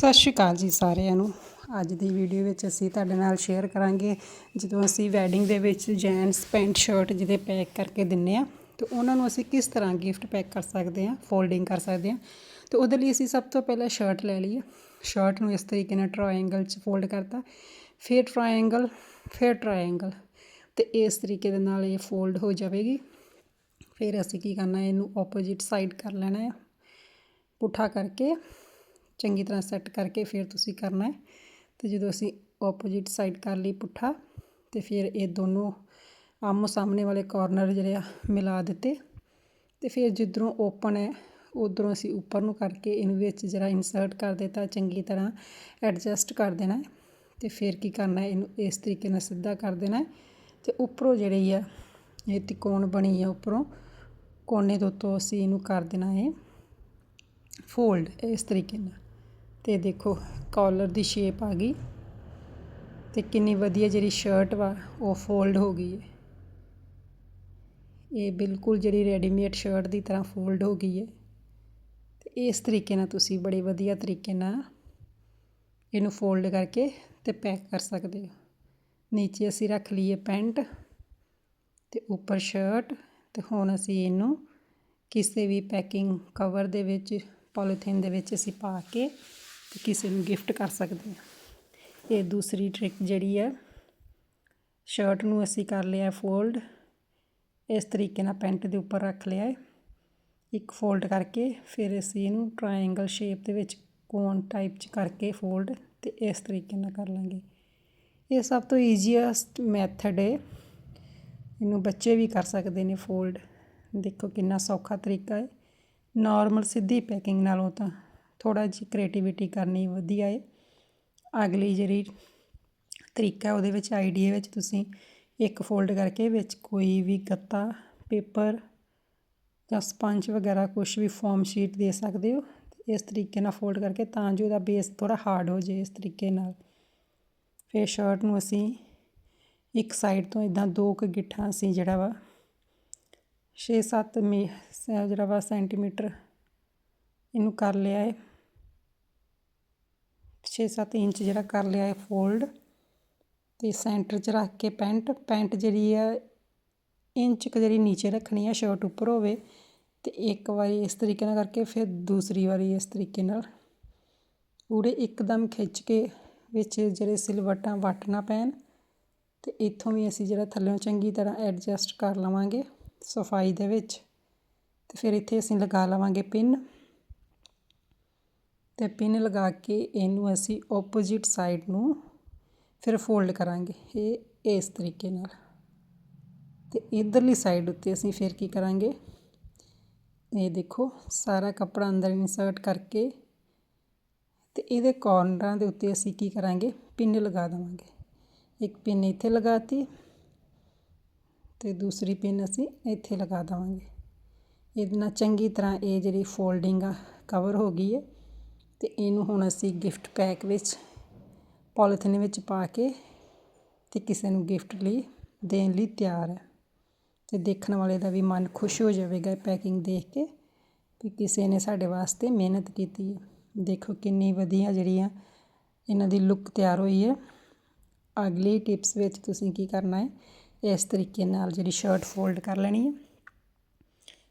ਸਤਿ ਸ਼੍ਰੀ ਅਕਾਲ ਜੀ ਸਾਰਿਆਂ ਨੂੰ। ਅੱਜ ਦੀ ਵੀਡੀਓ ਵਿੱਚ ਅਸੀਂ ਤੁਹਾਡੇ ਨਾਲ ਸ਼ੇਅਰ ਕਰਾਂਗੇ ਜਦੋਂ ਅਸੀਂ ਵੈਡਿੰਗ ਦੇ ਵਿੱਚ ਜੈਂਟਸ ਪੈਂਟ ਸ਼ਰਟ ਜਿਹਦੇ ਪੈਕ ਕਰਕੇ ਦਿੰਨੇ ਆ, ਤੇ ਉਹਨਾਂ ਨੂੰ ਅਸੀਂ ਕਿਸ ਤਰ੍ਹਾਂ ਗਿਫਟ ਪੈਕ ਕਰ ਸਕਦੇ ਆ ਫੋਲਡਿੰਗ ਕਰ ਸਕਦੇ ਆ ਤੇ ਉਹਦੇ ਲਈ ਅਸੀਂ ਸਭ ਤੋਂ ਪਹਿਲਾਂ ਸ਼ਰਟ ਲੈ ਲਈ ਸ਼ਰਟ ਨੂੰ ਇਸ ਤਰੀਕੇ ਨਾਲ ਟਰਾਇੰਗਲ 'ਚ ਫੋਲਡ ਕਰਤਾ, ਫਿਰ ਟਰਾਇੰਗਲ ਫਿਰ ਟਰਾਇੰਗਲ ਤੇ ਇਸ ਤਰੀਕੇ ਦੇ ਨਾਲ ਇਹ ਫੋਲਡ ਹੋ ਜਾਵੇਗੀ। ਫਿਰ ਅਸੀਂ ਕੀ ਕਰਨਾ, ਇਹਨੂੰ ਆਪੋਜੀਟ ਸਾਈਡ ਕਰ ਲੈਣਾ ਹੈ ਪੁੱਠਾ ਕਰਕੇ ਚੰਗੀ ਤਰ੍ਹਾਂ ਸੈੱਟ ਕਰਕੇ ਫਿਰ ਤੁਸੀਂ ਕਰਨਾ ਹੈ। ਤੇ ਜਦੋਂ ਅਸੀਂ ਆਪੋਜੀਟ ਸਾਈਡ ਕਰ ਲਈ ਪੁੱਠਾ, ਤੇ ਫਿਰ ਇਹ ਦੋਨੋਂ ਆਮੋ ਸਾਹਮਣੇ ਵਾਲੇ ਕਾਰਨਰ ਜਿਹੜੇ ਆ ਮਿਲਾ ਦਿੱਤੇ। ਤੇ ਫਿਰ ਜਿੱਧਰੋਂ ਓਪਨ ਹੈ, ਉਧਰੋਂ ਅਸੀਂ ਉੱਪਰ ਨੂੰ ਕਰਕੇ ਇਹਨੂੰ ਵਿੱਚ ਜਰਾ ਇਨਸਰਟ ਕਰ ਦਿੱਤਾ, ਚੰਗੀ ਤਰ੍ਹਾਂ ਐਡਜਸਟ ਕਰ ਦੇਣਾ ਹੈ। ਤੇ ਫਿਰ ਕੀ ਕਰਨਾ ਹੈ, ਇਹਨੂੰ ਇਸ ਤਰੀਕੇ ਨਾਲ ਸਿੱਧਾ ਕਰ ਦੇਣਾ ਹੈ। ਤੇ ਉੱਪਰੋਂ ਜਿਹੜੀ ਆ, ਇਹ ਤਿਕੋਣ ਬਣੀ ਆ ਉੱਪਰੋਂ, ਕੋਨੇ ਦੇ ਉੱਤੋਂ ਅਸੀਂ ਇਹਨੂੰ ਕਰ ਦੇਣਾ ਹੈ ਫੋਲਡ ਇਸ ਤਰੀਕੇ ਨਾਲ। ਤੇ ਦੇਖੋ ਕਾਲਰ ਦੀ ਸ਼ੇਪ ਆ ਗਈ ਤੇ ਕਿੰਨੀ ਵਧੀਆ ਜਿਹੜੀ ਸ਼ਰਟ ਵਾ, ਉਹ ਫੋਲਡ ਹੋ ਗਈ ਹੈ। ਇਹ ਬਿਲਕੁਲ ਜਿਹੜੀ ਰੈਡੀਮੇਡ ਸ਼ਰਟ ਦੀ ਤਰ੍ਹਾਂ ਫੋਲਡ ਹੋ ਗਈ ਹੈ ਤੇ ਇਸ ਤਰੀਕੇ ਨਾਲ ਤੁਸੀਂ ਬੜੇ ਵਧੀਆ ਤਰੀਕੇ ਨਾਲ ਇਹਨੂੰ ਫੋਲਡ ਕਰਕੇ ਤੇ ਪੈਕ ਕਰ ਸਕਦੇ ਹੋ। ਨੀਚੇ ਅਸੀਂ ਰੱਖ ਲਈਏ ਪੈਂਟ ਤੇ ਉੱਪਰ ਸ਼ਰਟ ਤੇ ਹੁਣ ਅਸੀਂ ਇਹਨੂੰ ਕਿਸੇ ਵੀ ਪੈਕਿੰਗ ਕਵਰ ਦੇ ਵਿੱਚ ਪੋਲੀਥੀਨ ਦੇ ਵਿੱਚ ਅਸੀਂ ਪਾ ਕੇ ਤੇ ਕਿਸੇ ਨੂੰ ਗਿਫਟ ਕਰ ਸਕਦੇ ਹਾਂ। ਇਹ ਦੂਸਰੀ ਟ੍ਰਿਕ ਜਿਹੜੀ ਹੈ ਸ਼ਰਟ ਨੂੰ ਅਸੀਂ ਕਰ ਲਿਆ ਫੋਲਡ ਇਸ ਤਰੀਕੇ ਨਾਲ ਪੈਂਟ ਦੇ ਉੱਪਰ ਰੱਖ ਲਿਆ ਹੈ। ਇੱਕ ਫੋਲਡ ਕਰਕੇ ਫਿਰ ਅਸੀਂ ਇਹਨੂੰ ਟਰਾਇੰਗਲ ਸ਼ੇਪ ਦੇ ਵਿੱਚ ਕੋਨ ਟਾਈਪ ਚ ਕਰਕੇ ਫੋਲਡ ਤੇ ਇਸ ਤਰੀਕੇ ਨਾਲ ਕਰ ਲਾਂਗੇ। ਇਹ ਸਭ ਤੋਂ ਈਜ਼ੀਐਸਟ ਮੈਥਡ ਹੈ। ਇਹਨੂੰ ਬੱਚੇ ਵੀ ਕਰ ਸਕਦੇ ਨੇ ਫੋਲਡ ਦੇਖੋ ਕਿੰਨਾ ਸੌਖਾ ਤਰੀਕਾ ਹੈ। ਨਾਰਮਲ ਸਿੱਧੀ ਪੈਕਿੰਗ ਨਾਲੋਂ ਤਾਂ। ਥੋੜ੍ਹਾ ਜਿਹੀ ਕ੍ਰੀਏਟੀਵਿਟੀ ਕਰਨੀ ਵਧੀਆ ਹੈ ਅਗਲੀ ਜਿਹੜੀ ਤਰੀਕਾ ਉਹਦੇ ਵਿੱਚ ਆਈਡੀਆ ਵਿੱਚ ਤੁਸੀਂ ਇੱਕ ਫੋਲਡ ਕਰਕੇ ਵਿੱਚ ਕੋਈ ਵੀ ਗੱਤਾ ਪੇਪਰ ਜਾਂ ਸਪੰਜ ਵਗੈਰਾ ਕੁਝ ਵੀ ਫਾਰਮ ਸ਼ੀਟ ਦੇ ਸਕਦੇ ਹੋ। ਇਸ ਤਰੀਕੇ ਨਾਲ ਫੋਲਡ ਕਰਕੇ ਤਾਂ ਜੋ ਉਹਦਾ ਬੇਸ ਥੋੜਾ ਹਾਰਡ ਹੋ ਜਾਏ ਇਸ ਤਰੀਕੇ ਨਾਲ। ਫਿਰ ਸ਼ਰਟ ਨੂੰ ਅਸੀਂ ਇੱਕ ਸਾਈਡ ਤੋਂ ਇਦਾਂ ਦੋ ਕੁ ਗਿੱਠਾਂ ਅਸੀਂ ਜਿਹੜਾ ਵਾ 6-7 ਮੀ, ਜਿਹੜਾ ਵਾ ਸੈਂਟੀਮੀਟਰ ਇਹਨੂੰ ਕਰ ਲਿਆ ਹੈ 6-7 ਇੰਚ ਜਿਹੜਾ ਕਰ ਲਿਆ ਹੈ ਫੋਲਡ ਤੇ ਸੈਂਟਰ 'ਚ ਰੱਖ ਕੇ ਪੈਂਟ ਪੈਂਟ ਜਿਹੜੀ ਆ ਇੰਚ ਕੁ ਜਿਹੜੀ ਨੀਚੇ ਰੱਖਣੀ ਆ ਸ਼ਰਟ ਉੱਪਰ ਹੋਵੇ ਤੇ ਇੱਕ ਵਾਰੀ ਇਸ ਤਰੀਕੇ ਨਾਲ ਕਰਕੇ ਫਿਰ ਦੂਸਰੀ ਵਾਰੀ ਇਸ ਤਰੀਕੇ ਨਾਲ। ਪੂਰੇ ਇੱਕਦਮ ਖਿੱਚ ਕੇ ਵਿੱਚ ਜਿਹੜੇ ਸਿਲਵਟਾਂ ਵੱਟ ਨਾ ਪੈਣ ਤੇ ਇੱਥੋਂ ਵੀ ਅਸੀਂ ਜਿਹੜਾ ਥੱਲੇੋਂ ਚੰਗੀ ਤਰ੍ਹਾਂ ਐਡਜਸਟ ਕਰ ਲਵਾਂਗੇ ਸਫ਼ਾਈ ਦੇ ਵਿੱਚ ਤੇ ਫਿਰ ਇੱਥੇ ਅਸੀਂ ਲਗਾ ਲਵਾਂਗੇ ਪਿੰਨ ਅਤੇ ਪਿੰਨ ਲਗਾ ਕੇ ਇਹਨੂੰ ਅਸੀਂ ਓਪੋਜਿਟ ਸਾਈਡ ਨੂੰ ਫਿਰ ਫੋਲਡ ਕਰਾਂਗੇ ਇਹ, ਇਸ ਤਰੀਕੇ ਨਾਲ। ਅਤੇ ਇੱਧਰਲੀ ਸਾਈਡ ਉੱਤੇ ਅਸੀਂ ਫਿਰ ਕੀ ਕਰਾਂਗੇ? ਇਹ ਦੇਖੋ, ਸਾਰਾ ਕੱਪੜਾ ਅੰਦਰ ਇਨਸਰਟ ਕਰਕੇ ਤੇ ਇਹਦੇ ਕੋਰਨਰਾਂ ਦੇ ਉੱਤੇ ਅਸੀਂ ਕੀ ਕਰਾਂਗੇ? ਪਿੰਨ ਲਗਾ ਦਵਾਂਗੇ। ਇੱਕ ਪਿੰਨ ਇੱਥੇ ਲਗਾਤੀ ਤੇ ਦੂਸਰੀ ਪਿੰਨ ਅਸੀਂ ਇੱਥੇ ਲਗਾ ਦਵਾਂਗੇ। ਇਹਦੇ ਨਾਲ ਚੰਗੀ ਤਰ੍ਹਾਂ ਇਹ ਜਿਹੜੀ ਫੋਲਡਿੰਗ ਆ ਕਵਰ ਹੋ ਗਈ ਹੈ। ਅਤੇ ਇਹਨੂੰ ਹੁਣ ਅਸੀਂ ਗਿਫਟ ਪੈਕ ਵਿੱਚ ਪੋਲੀਥੀਨ ਵਿੱਚ ਪਾ ਕੇ ਅਤੇ ਕਿਸੇ ਨੂੰ ਗਿਫਟ ਲਈ ਦੇਣ ਲਈ ਤਿਆਰ ਹੈ। ਅਤੇ ਦੇਖਣ ਵਾਲੇ ਦਾ ਵੀ ਮਨ ਖੁਸ਼ ਹੋ ਜਾਵੇਗਾ ਪੈਕਿੰਗ ਦੇਖ ਕੇ ਕਿ ਕਿਸੇ ਨੇ ਸਾਡੇ ਵਾਸਤੇ ਮਿਹਨਤ ਕੀਤੀ ਹੈ। ਦੇਖੋ ਕਿੰਨੀ ਵਧੀਆ ਜਿਹੜੀ ਆ ਇਹਨਾਂ ਦੀ ਲੁੱਕ ਤਿਆਰ ਹੋਈ ਹੈ। ਅਗਲੀ ਟਿਪਸ ਵਿੱਚ ਤੁਸੀਂ ਕੀ ਕਰਨਾ ਹੈ, ਇਸ ਤਰੀਕੇ ਨਾਲ ਜਿਹੜੀ ਸ਼ਰਟ ਫੋਲਡ ਕਰ ਲੈਣੀ ਹੈ।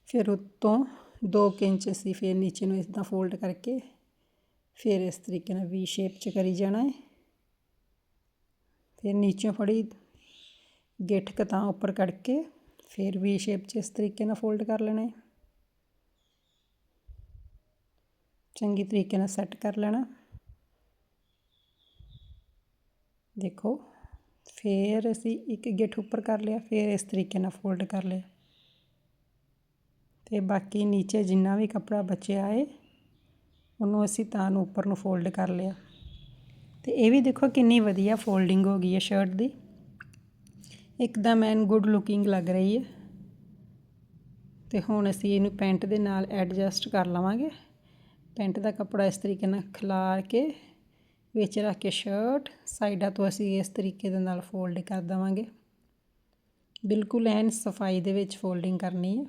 ਫਿਰ ਉਤੋਂ 2 ਇੰਚ ਅਸੀਂ ਫਿਰ ਨੀਚੇ ਨੂੰ ਇਦਾਂ ਫੋਲਡ ਕਰਕੇ ਫਿਰ ਇਸ ਤਰੀਕੇ ਨਾਲ ਵੀ ਸ਼ੇਪ 'ਚ ਕਰੀ ਜਾਣਾ ਹੈ। ਫਿਰ ਨੀਚੋਂ ਫੜੀ ਗਿੱਠ ਕਤਾਂ ਉੱਪਰ ਕੱਢ ਕੇ ਫਿਰ ਵੀ ਸ਼ੇਪ 'ਚ ਇਸ ਤਰੀਕੇ ਨਾਲ ਫੋਲਡ ਕਰ ਲੈਣਾ ਹੈ। ਚੰਗੀ ਤਰੀਕੇ ਨਾਲ ਸੈੱਟ ਕਰ ਲੈਣਾ। ਦੇਖੋ, ਫਿਰ ਅਸੀਂ ਇੱਕ ਗਿੱਠ ਉੱਪਰ ਕਰ ਲਿਆ, ਫਿਰ ਇਸ ਤਰੀਕੇ ਨਾਲ ਫੋਲਡ ਕਰ ਲਿਆ। ਤੇ ਬਾਕੀ ਨੀਚੇ ਜਿੰਨਾ ਵੀ ਕੱਪੜਾ ਬਚਿਆ ਹੈ ਉਹਨੂੰ ਅਸੀਂ ਤਾਂ ਨੂੰ ਉੱਪਰ ਨੂੰ ਫੋਲਡ ਕਰ ਲਿਆ। ਤੇ ਇਹ ਵੀ ਦੇਖੋ ਕਿੰਨੀ ਵਧੀਆ ਫੋਲਡਿੰਗ ਹੋ ਗਈ ਹੈ ਸ਼ਰਟ ਦੀ। ਇੱਕਦਮ ਐਨ ਗੁੱਡ ਲੁਕਿੰਗ ਲੱਗ ਰਹੀ ਹੈ। ਤੇ ਹੁਣ ਅਸੀਂ ਇਹਨੂੰ ਪੈਂਟ ਦੇ ਨਾਲ ਐਡਜਸਟ ਕਰ ਲਵਾਂਗੇ। ਪੈਂਟ ਦਾ ਕੱਪੜਾ ਇਸ ਤਰੀਕੇ ਨਾਲ ਖਿਲਾਰ ਕੇ, ਵਿੱਚ ਰੱਖ ਕੇ ਸ਼ਰਟ ਸਾਈਡਾਂ ਤੋਂ ਅਸੀਂ ਇਸ ਤਰੀਕੇ ਦੇ ਨਾਲ ਫੋਲਡ ਕਰ ਦਵਾਂਗੇ। ਬਿਲਕੁਲ ਐਨ ਸਫ਼ਾਈ ਦੇ ਵਿੱਚ ਫੋਲਡਿੰਗ ਕਰਨੀ ਹੈ।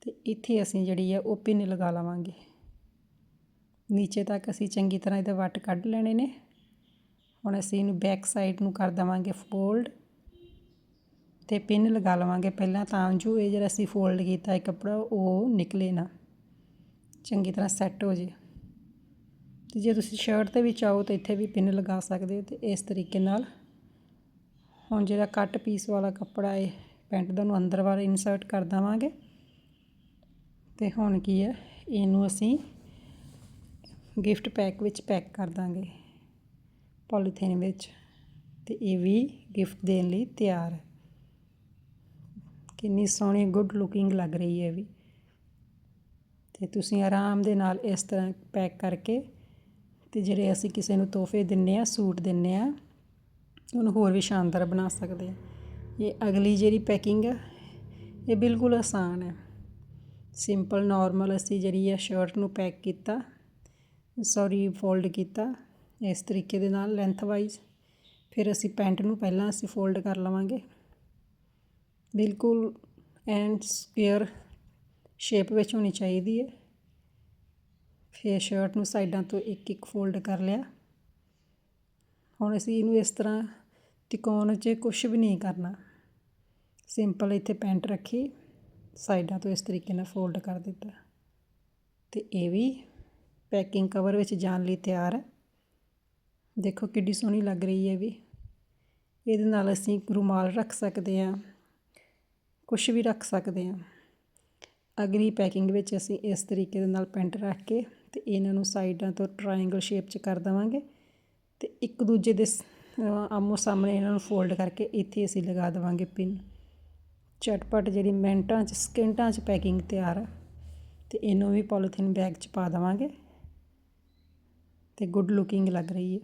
ਤੇ ਇੱਥੇ ਅਸੀਂ ਜਿਹੜੀ ਹੈ ਉਹ ਪਿੰਨ ਲਗਾ ਲਵਾਂਗੇ। ਨੀਚੇ ਤੱਕ ਅਸੀਂ ਚੰਗੀ ਤਰ੍ਹਾਂ ਇਹਦੇ ਵੱਟ ਕੱਢ ਲੈਣੇ ਨੇ। ਹੁਣ ਅਸੀਂ ਇਹਨੂੰ ਬੈਕ ਸਾਈਡ ਨੂੰ ਕਰ ਦੇਵਾਂਗੇ ਫੋਲਡ ਤੇ ਪਿੰਨ ਲਗਾ ਲਵਾਂਗੇ। ਪਹਿਲਾਂ ਤਾਂ ਜੋ ਇਹ ਜਿਹੜਾ ਅਸੀਂ ਫੋਲਡ ਕੀਤਾ ਹੈ ਕੱਪੜਾ ਉਹ ਨਿਕਲੇ ਨਾ। ਚੰਗੀ ਤਰ੍ਹਾਂ ਸੈੱਟ ਹੋ ਜੇ। ਤੇ ਜੇ ਤੁਸੀਂ ਸ਼ਰਟ ਤੇ ਵੀ ਚਾਹੋ ਤਾਂ ਇੱਥੇ ਵੀ ਪਿੰਨ ਲਗਾ ਸਕਦੇ ਹੋ ਤੇ ਇਸ ਤਰੀਕੇ ਨਾਲ। ਹੁਣ ਜਿਹੜਾ ਕੱਟ ਪੀਸ ਵਾਲਾ ਕੱਪੜਾ ਹੈ ਪੈਂਟ ਦਾ ਨੂੰ ਅੰਦਰ ਵਾਰ ਇਨਸਰਟ ਕਰ ਦਵਾਂਗੇ। ਤੇ ਹੁਣ ਕੀ ਹੈ, ਇਹਨੂੰ ਅਸੀਂ ਗਿਫਟ ਪੈਕ ਵਿੱਚ ਪੈਕ ਕਰ ਦਾਂਗੇ ਪੋਲੀਥੀਨ ਵਿੱਚ ਤੇ ਇਹ ਵੀ ਗਿਫਟ ਦੇਣ ਲਈ ਤਿਆਰ ਹੈ। ਕਿੰਨੀ ਸੋਹਣੀ ਗੁੱਡ ਲੁਕਿੰਗ ਲੱਗ ਰਹੀ ਹੈ ਵੀ। ਤੇ ਤੁਸੀਂ ਆਰਾਮ ਦੇ ਨਾਲ ਇਸ ਤਰ੍ਹਾਂ ਪੈਕ ਕਰਕੇ ਤੇ ਜਿਹੜੇ ਅਸੀਂ ਕਿਸੇ ਨੂੰ ਤੋਹਫੇ ਦਿੰਨੇ ਆ ਸੂਟ ਦਿੰਨੇ ਆ ਉਹਨੂੰ ਹੋਰ ਵੀ ਸ਼ਾਨਦਾਰ ਬਣਾ ਸਕਦੇ ਆ ਇਹ ਅਗਲੀ ਜਿਹੜੀ ਪੈਕਿੰਗ ਆ ਇਹ ਬਿਲਕੁਲ ਆਸਾਨ ਹੈ। ਸਿੰਪਲ, ਨਾਰਮਲ ਅਸੀਂ ਜਿਹੜੀ ਆ ਸ਼ਰਟ ਨੂੰ ਪੈਕ ਕੀਤਾ। ਸੌਰੀ ਫੋਲਡ ਕੀਤਾ ਇਸ ਤਰੀਕੇ ਦੇ ਨਾਲ ਲੈਂਥ ਵਾਈਜ਼ ਫਿਰ ਅਸੀਂ ਪੈਂਟ ਨੂੰ ਪਹਿਲਾਂ ਅਸੀਂ ਫੋਲਡ ਕਰ ਲਵਾਂਗੇ। ਬਿਲਕੁਲ ਐਂਡ ਸਕੁਅਰ ਸ਼ੇਪ ਵਿੱਚ ਹੋਣੀ ਚਾਹੀਦੀ ਹੈ। ਫਿਰ ਸ਼ਰਟ ਨੂੰ ਸਾਈਡਾਂ ਤੋਂ ਇੱਕ ਇੱਕ ਫੋਲਡ ਕਰ ਲਿਆ। ਹੁਣ ਅਸੀਂ ਇਹਨੂੰ ਇਸ ਤਰ੍ਹਾਂ ਤਿਕੋਣ 'ਚ ਕੁਝ ਵੀ ਨਹੀਂ ਕਰਨਾ। ਸਿੰਪਲ ਇੱਥੇ ਪੈਂਟ ਰੱਖੀ, ਸਾਈਡਾਂ ਤੋਂ ਇਸ ਤਰੀਕੇ ਨਾਲ ਫੋਲਡ ਕਰ ਦਿੱਤਾ। ਤੇ ਇਹ ਵੀ ਪੈਕਿੰਗ ਕਵਰ ਵਿੱਚ ਜਾਣ ਲਈ ਤਿਆਰ ਹੈ। ਦੇਖੋ ਕਿੱਡੀ ਸੋਹਣੀ ਲੱਗ ਰਹੀ ਹੈ ਵੀ। ਇਹਦੇ ਨਾਲ ਅਸੀਂ ਰੁਮਾਲ ਰੱਖ ਸਕਦੇ ਹਾਂ। ਕੁਝ ਵੀ ਰੱਖ ਸਕਦੇ ਹਾਂ। ਅਗਲੀ ਪੈਕਿੰਗ ਵਿੱਚ ਅਸੀਂ ਇਸ ਤਰੀਕੇ ਦੇ ਨਾਲ ਪੈਂਟ ਰੱਖ ਕੇ ਤੇ ਇਹਨਾਂ ਨੂੰ ਸਾਈਡਾਂ ਤੋਂ ਟ੍ਰਾਇੰਗਲ ਸ਼ੇਪ 'ਚ ਕਰ ਦੇਵਾਂਗੇ ਤੇ ਇੱਕ ਦੂਜੇ ਦੇ ਆਮੋ ਸਾਹਮਣੇ ਇਹਨਾਂ ਨੂੰ ਫੋਲਡ ਕਰਕੇ ਇੱਥੇ ਅਸੀਂ ਲਗਾ ਦੇਵਾਂਗੇ ਪਿੰਨ ਝਟਪਟ ਜਿਹੜੀ ਮਿੰਟਾਂ 'ਚ, ਸਕਿੰਟਾਂ 'ਚ ਪੈਕਿੰਗ ਤਿਆਰ ਹੈ ਤੇ ਇਹਨੂੰ ਵੀ ਪੋਲੀਥੀਨ ਬੈਗ 'ਚ ਪਾ ਦੇਵਾਂਗੇ। ਅਤੇ ਗੁੱਡ ਲੁਕਿੰਗ ਲੱਗ ਰਹੀ ਹੈ।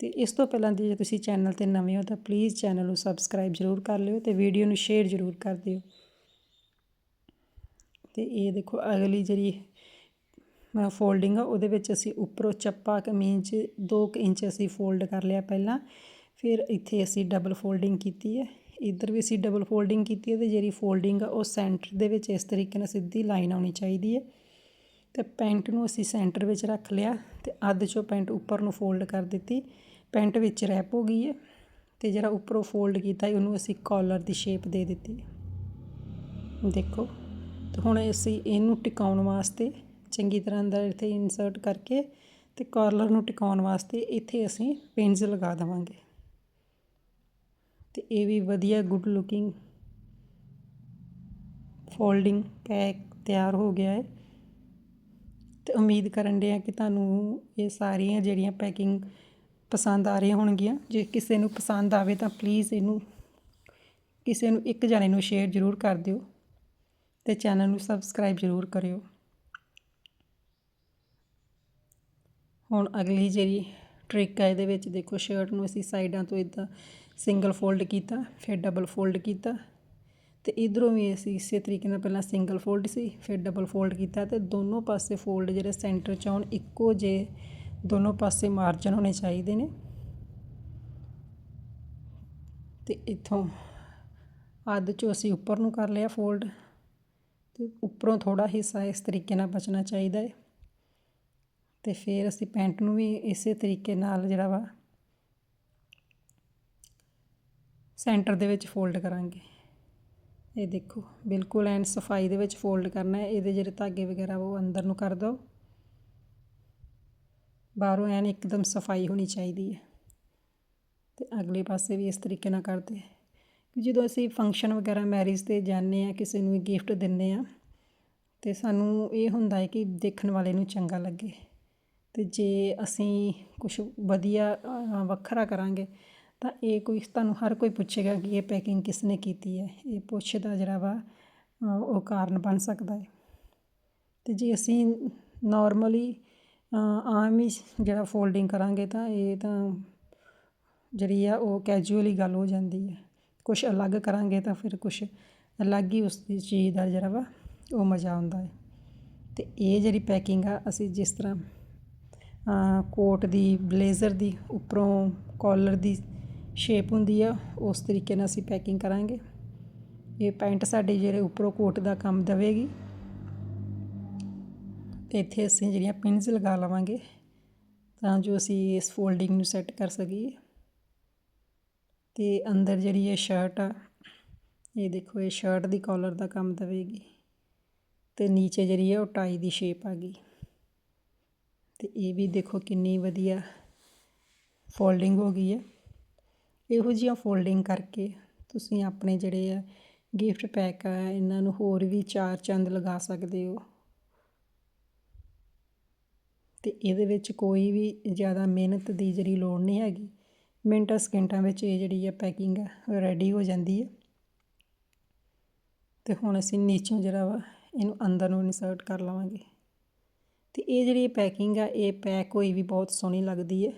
ਅਤੇ ਇਸ ਤੋਂ ਪਹਿਲਾਂ ਜੇ ਤੁਸੀਂ ਚੈਨਲ ਤੇ ਨਵੇਂ ਹੋ ਤਾਂ ਪਲੀਜ਼ ਚੈਨਲ ਨੂੰ ਸਬਸਕ੍ਰਾਈਬ ਜ਼ਰੂਰ ਕਰ ਲਿਓ ਅਤੇ ਵੀਡੀਓ ਨੂੰ ਸ਼ੇਅਰ ਜ਼ਰੂਰ ਕਰ ਦਿਓ। ਅਤੇ ਇਹ ਦੇਖੋ ਅਗਲੀ ਜਿਹੜੀ ਫੋਲਡਿੰਗ ਆ, ਉਹਦੇ ਵਿੱਚ ਅਸੀਂ ਉੱਪਰੋਂ ਚੱਪਾ ਕਮੀਜ਼ 2 ਇੰਚ ਅਸੀਂ ਫੋਲਡ ਕਰ ਲਿਆ ਪਹਿਲਾਂ, ਫਿਰ ਇੱਥੇ ਅਸੀਂ ਡਬਲ ਫੋਲਡਿੰਗ ਕੀਤੀ ਹੈ। ਇੱਧਰ ਵੀ ਅਸੀਂ ਡਬਲ ਫੋਲਡਿੰਗ ਕੀਤੀ ਹੈ ਤੇ ਜਿਹੜੀ ਫੋਲਡਿੰਗ ਆ ਉਹ ਸੈਂਟਰ ਦੇ ਵਿੱਚ ਇਸ ਤਰੀਕੇ ਨਾਲ ਸਿੱਧੀ ਲਾਈਨ ਆਉਣੀ ਚਾਹੀਦੀ ਹੈ। ਤੇ ਪੈਂਟ ਨੂੰ ਅਸੀਂ ਸੈਂਟਰ ਵਿੱਚ ਰੱਖ ਲਿਆ ਤੇ ਅੱਧ ਚੋਂ ਪੈਂਟ ਉੱਪਰ ਨੂੰ ਫੋਲਡ ਕਰ ਦਿੱਤੀ। ਪੈਂਟ ਵਿੱਚ ਰੈਪ ਹੋ ਗਈ ਹੈ ਤੇ ਜਿਹੜਾ ਉੱਪਰੋਂ ਫੋਲਡ ਕੀਤਾ ਉਹਨੂੰ ਅਸੀਂ ਕਾਲਰ ਦੀ ਸ਼ੇਪ ਦੇ ਦਿੱਤੀ। ਦੇਖੋ, ਤੇ ਹੁਣ ਅਸੀਂ ਇਹਨੂੰ ਟਿਕਾਉਣ ਵਾਸਤੇ ਚੰਗੀ ਤਰ੍ਹਾਂ ਅੰਦਰ ਇੱਥੇ ਇਨਸਰਟ ਕਰਕੇ ਤੇ ਕਾਲਰ ਨੂੰ ਟਿਕਾਉਣ ਵਾਸਤੇ ਇੱਥੇ ਅਸੀਂ ਪਿੰਸ ਲਗਾ ਦੇਵਾਂਗੇ। ਤੇ ਇਹ ਵੀ ਵਧੀਆ ਗੁੱਡ ਲੁਕਿੰਗ ਫੋਲਡਿੰਗ ਪੈਕ ਤਿਆਰ ਹੋ ਗਿਆ ਹੈ ਅਤੇ ਉਮੀਦ ਕਰਨ ਦੇ ਆ ਕਿ ਤੁਹਾਨੂੰ ਇਹ ਸਾਰੀਆਂ ਜਿਹੜੀਆਂ ਪੈਕਿੰਗ ਪਸੰਦ ਆ ਰਹੀਆਂ ਹੋਣਗੀਆਂ। ਜੇ ਕਿਸੇ ਨੂੰ ਪਸੰਦ ਆਵੇ ਤਾਂ ਪਲੀਜ਼ ਇਹਨੂੰ ਕਿਸੇ ਨੂੰ ਇੱਕ ਜਣੇ ਨੂੰ ਸ਼ੇਅਰ ਜ਼ਰੂਰ ਕਰ ਦਿਓ ਅਤੇ ਚੈਨਲ ਨੂੰ ਸਬਸਕ੍ਰਾਈਬ ਜ਼ਰੂਰ ਕਰਿਓ। ਹੁਣ ਅਗਲੀ ਜਿਹੜੀ ਟ੍ਰਿਕ ਹੈ ਇਹਦੇ ਵਿੱਚ ਦੇਖੋ ਸ਼ਰਟ ਨੂੰ ਅਸੀਂ ਸਾਈਡਾਂ ਤੋਂ ਇਦਾਂ ਸਿੰਗਲ ਫੋਲਡ ਕੀਤਾ, ਫਿਰ ਡਬਲ ਫੋਲਡ ਕੀਤਾ। ਅਤੇ ਇੱਧਰੋਂ ਵੀ ਅਸੀਂ ਇਸੇ ਤਰੀਕੇ ਨਾਲ ਪਹਿਲਾਂ ਸਿੰਗਲ ਫੋਲਡ ਸੀ, ਫਿਰ ਡਬਲ ਫੋਲਡ ਕੀਤਾ ਅਤੇ ਦੋਨੋਂ ਪਾਸੇ ਫੋਲਡ ਜਿਹੜੇ ਸੈਂਟਰ 'ਚ ਆਉਣ ਇੱਕੋ ਜਿਹੇ ਦੋਨੋਂ ਪਾਸੇ ਮਾਰਜਨ ਹੋਣੇ ਚਾਹੀਦੇ ਨੇ। ਅਤੇ ਇੱਥੋਂ ਅੱਧ 'ਚੋਂ ਅਸੀਂ ਉੱਪਰ ਨੂੰ ਕਰ ਲਿਆ ਫੋਲਡ ਅਤੇ ਉੱਪਰੋਂ ਥੋੜਾ ਹਿੱਸਾ ਇਸ ਤਰੀਕੇ ਨਾਲ ਬਚਣਾ ਚਾਹੀਦਾ ਹੈ। ਅਤੇ ਫਿਰ ਅਸੀਂ ਪੈਂਟ ਨੂੰ ਵੀ ਇਸੇ ਤਰੀਕੇ ਨਾਲ ਜਿਹੜਾ ਵਾ ਸੈਂਟਰ ਦੇ ਵਿੱਚ ਫੋਲਡ ਕਰਾਂਗੇ। ਇਹ ਦੇਖੋ, ਬਿਲਕੁਲ ਐਨ ਸਫ਼ਾਈ ਦੇ ਵਿੱਚ ਫੋਲਡ ਕਰਨਾ ਹੈ। ਇਹਦੇ ਜਿਹੜੇ ਧਾਗੇ ਵਗੈਰਾ, ਉਹ ਅੰਦਰ ਨੂੰ ਕਰ ਦਿਓ। ਬਾਹਰੋਂ ਐਨ ਇੱਕਦਮ ਸਫ਼ਾਈ ਹੋਣੀ ਚਾਹੀਦੀ ਹੈ। ਤੇ ਅਗਲੇ ਪਾਸੇ ਵੀ ਇਸ ਤਰੀਕੇ ਨਾਲ ਕਰਦੇ ਜਦੋਂ ਅਸੀਂ ਫੰਕਸ਼ਨ ਵਗੈਰਾ ਮੈਰਿਜ ਤੇ ਜਾਂਦੇ ਆ ਕਿਸੇ ਨੂੰ ਗਿਫਟ ਦਿੰਦੇ ਆ ਤੇ ਸਾਨੂੰ ਇਹ ਹੁੰਦਾ ਹੈ ਕਿ ਦੇਖਣ ਵਾਲੇ ਨੂੰ ਚੰਗਾ ਲੱਗੇ। ਤੇ ਜੇ ਅਸੀਂ ਕੁਝ ਵਧੀਆ ਵੱਖਰਾ ਕਰਾਂਗੇ ਤਾਂ ਇਹ ਕੋਈ ਤੁਹਾਨੂੰ ਹਰ ਕੋਈ ਪੁੱਛੇਗਾ ਕਿ ਇਹ ਪੈਕਿੰਗ ਕਿਸਨੇ ਕੀਤੀ ਹੈ, ਇਹ ਪੁੱਛ ਦਾ ਜਿਹੜਾ ਵਾ ਉਹ ਕਾਰਨ ਬਣ ਸਕਦਾ ਹੈ। ਅਤੇ ਜੇ ਅਸੀਂ ਨੋਰਮਲੀ ਆਮ ਹੀ ਜਿਹੜਾ ਫੋਲਡਿੰਗ ਕਰਾਂਗੇ ਤਾਂ ਇਹ ਤਾਂ ਜਿਹੜੀ ਆ ਉਹ ਕੈਜੂਅਲੀ ਗੱਲ ਹੋ ਜਾਂਦੀ ਹੈ। ਕੁਝ ਅਲੱਗ ਕਰਾਂਗੇ ਤਾਂ ਫਿਰ ਕੁਝ ਅਲੱਗ ਹੀ ਉਸ ਦੀ ਚੀਜ਼ ਦਾ ਜਿਹੜਾ ਵਾ ਉਹ ਮਜ਼ਾ ਆਉਂਦਾ ਹੈ। ਤੇ ਇਹ ਜਿਹੜੀ ਪੈਕਿੰਗ ਆ, ਅਸੀਂ ਜਿਸ ਤਰ੍ਹਾਂ ਕੋਟ ਦੀ ਬਲੇਜ਼ਰ ਦੀ, ਉੱਪਰੋਂ ਕਾਲਰ ਦੀ ਸ਼ੇਪ ਹੁੰਦੀ ਆ, ਉਸ ਤਰੀਕੇ ਨਾਲ ਅਸੀਂ ਪੈਕਿੰਗ ਕਰਾਂਗੇ। ਇਹ ਪੈਂਟ ਸਾਡੇ ਜਿਹੜੇ ਉੱਪਰੋਂ ਕੋਟ ਦਾ ਕੰਮ ਦੇਵੇਗੀ। ਇੱਥੇ ਅਸੀਂ ਜਿਹੜੀਆਂ ਪਿੰਨਸ ਲਗਾ ਲਵਾਂਗੇ, ਤਾਂ ਜੋ ਅਸੀਂ ਇਸ ਫੋਲਡਿੰਗ ਨੂੰ ਸੈੱਟ ਕਰ ਸਕੀਏ। ਤੇ ਅੰਦਰ ਜਿਹੜੀ ਇਹ ਸ਼ਰਟ ਆ, ਇਹ ਦੇਖੋ, ਇਹ ਸ਼ਰਟ ਦੀ ਕਾਲਰ ਦਾ ਕੰਮ ਦੇਵੇਗੀ। ਤੇ ਨੀਚੇ ਜਿਹੜੀ ਹੈ ਉਹ ਟਾਈ ਦੀ ਸ਼ੇਪ ਆ ਗਈ। ਤੇ ਇਹ ਵੀ ਦੇਖੋ ਕਿੰਨੀ ਵਧੀਆ ਫੋਲਡਿੰਗ ਹੋ ਗਈ ਹੈ ਇਹੋ ਜਿਹੀਆਂ ਫੋਲਡਿੰਗ ਕਰਕੇ ਤੁਸੀਂ ਆਪਣੇ ਜਿਹੜੇ ਆ ਗਿਫਟ ਪੈਕ ਆ, ਇਹਨਾਂ ਨੂੰ ਹੋਰ ਵੀ ਚਾਰ ਚੰਦ ਲਗਾ ਸਕਦੇ ਹੋ। ਤੇ ਇਹਦੇ ਵਿੱਚ ਕੋਈ ਵੀ ਜ਼ਿਆਦਾ ਮਿਹਨਤ ਦੀ ਜਿਹੜੀ ਲੋੜ ਨਹੀਂ ਹੈਗੀ। ਮਿੰਟਾਂ ਸਕਿੰਟਾਂ ਵਿੱਚ ਇਹ ਜਿਹੜੀ ਆ ਪੈਕਿੰਗ ਹੈ ਰੈਡੀ ਹੋ ਜਾਂਦੀ ਹੈ ਤੇ ਹੁਣ ਅਸੀਂ ਨੀਚੋਂ ਜਿਹੜਾ ਵਾ ਇਹਨੂੰ ਅੰਦਰ ਨੂੰ ਇਨਸਰਟ ਕਰ ਲਵਾਂਗੇ। ਤੇ ਇਹ ਜਿਹੜੀ ਪੈਕਿੰਗ ਆ, ਇਹ ਪੈਕ ਹੋਈ ਵੀ ਬਹੁਤ ਸੋਹਣੀ ਲੱਗਦੀ ਹੈ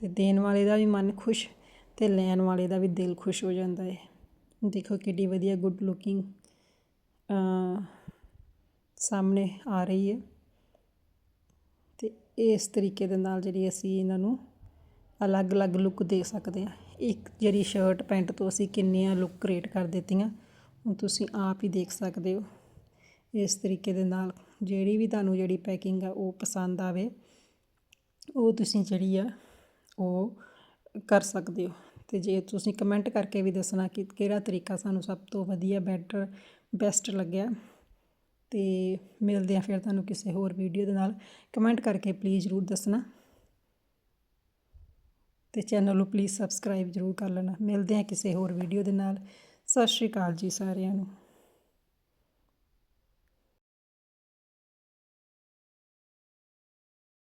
ਅਤੇ ਦੇਣ ਵਾਲੇ ਦਾ ਵੀ ਮਨ ਖੁਸ਼ ਅਤੇ ਲੈਣ ਵਾਲੇ ਦਾ ਵੀ ਦਿਲ ਖੁਸ਼ ਹੋ ਜਾਂਦਾ ਹੈ ਦੇਖੋ ਕਿੱਡੀ ਵਧੀਆ ਗੁੱਡ ਲੁਕਿੰਗ ਸਾਹਮਣੇ ਆ ਰਹੀ ਹੈ ਅਤੇ ਇਸ ਤਰੀਕੇ ਦੇ ਨਾਲ ਜਿਹੜੀ ਅਸੀਂ ਇਹਨਾਂ ਨੂੰ ਅਲੱਗ-ਅਲੱਗ ਲੁੱਕ ਦੇ ਸਕਦੇ ਹਾਂ। ਇੱਕ ਜਿਹੜੀ ਸ਼ਰਟ ਪੈਂਟ ਤੋਂ ਅਸੀਂ ਕਿੰਨੀਆਂ ਲੁੱਕ ਕ੍ਰੀਏਟ ਕਰ ਦਿੱਤੀਆਂ ਹੁਣ ਤੁਸੀਂ ਆਪ ਹੀ ਦੇਖ ਸਕਦੇ ਹੋ। ਇਸ ਤਰੀਕੇ ਦੇ ਨਾਲ ਜਿਹੜੀ ਵੀ ਤੁਹਾਨੂੰ ਜਿਹੜੀ ਪੈਕਿੰਗ ਆ ਉਹ ਪਸੰਦ ਆਵੇ, ਉਹ ਤੁਸੀਂ ਜਿਹੜੀ ਆ ਉਹ ਕਰ ਸਕਦੇ ਹੋ। ਅਤੇ ਜੇ ਤੁਸੀਂ ਕਮੈਂਟ ਕਰਕੇ ਵੀ ਦੱਸਣਾ ਕਿ ਕਿਹੜਾ ਤਰੀਕਾ ਸਾਨੂੰ ਸਭ ਤੋਂ ਵਧੀਆ ਬੈਟਰ ਬੈਸਟ ਲੱਗਿਆ ਅਤੇ ਮਿਲਦੇ ਆ ਫਿਰ ਤੁਹਾਨੂੰ ਕਿਸੇ ਹੋਰ ਵੀਡੀਓ ਦੇ ਨਾਲ। ਕਮੈਂਟ ਕਰਕੇ ਪਲੀਜ਼ ਜ਼ਰੂਰ ਦੱਸਣਾ। ਤੇ ਚੈਨਲ ਨੂੰ ਪਲੀਜ਼ ਸਬਸਕ੍ਰਾਈਬ ਜ਼ਰੂਰ ਕਰ ਲੈਣਾ। ਮਿਲਦੇ ਆ ਕਿਸੇ ਹੋਰ ਵੀਡੀਓ ਦੇ ਨਾਲ। ਸਤਿ ਸ਼੍ਰੀ ਅਕਾਲ ਜੀ ਸਾਰਿਆਂ ਨੂੰ।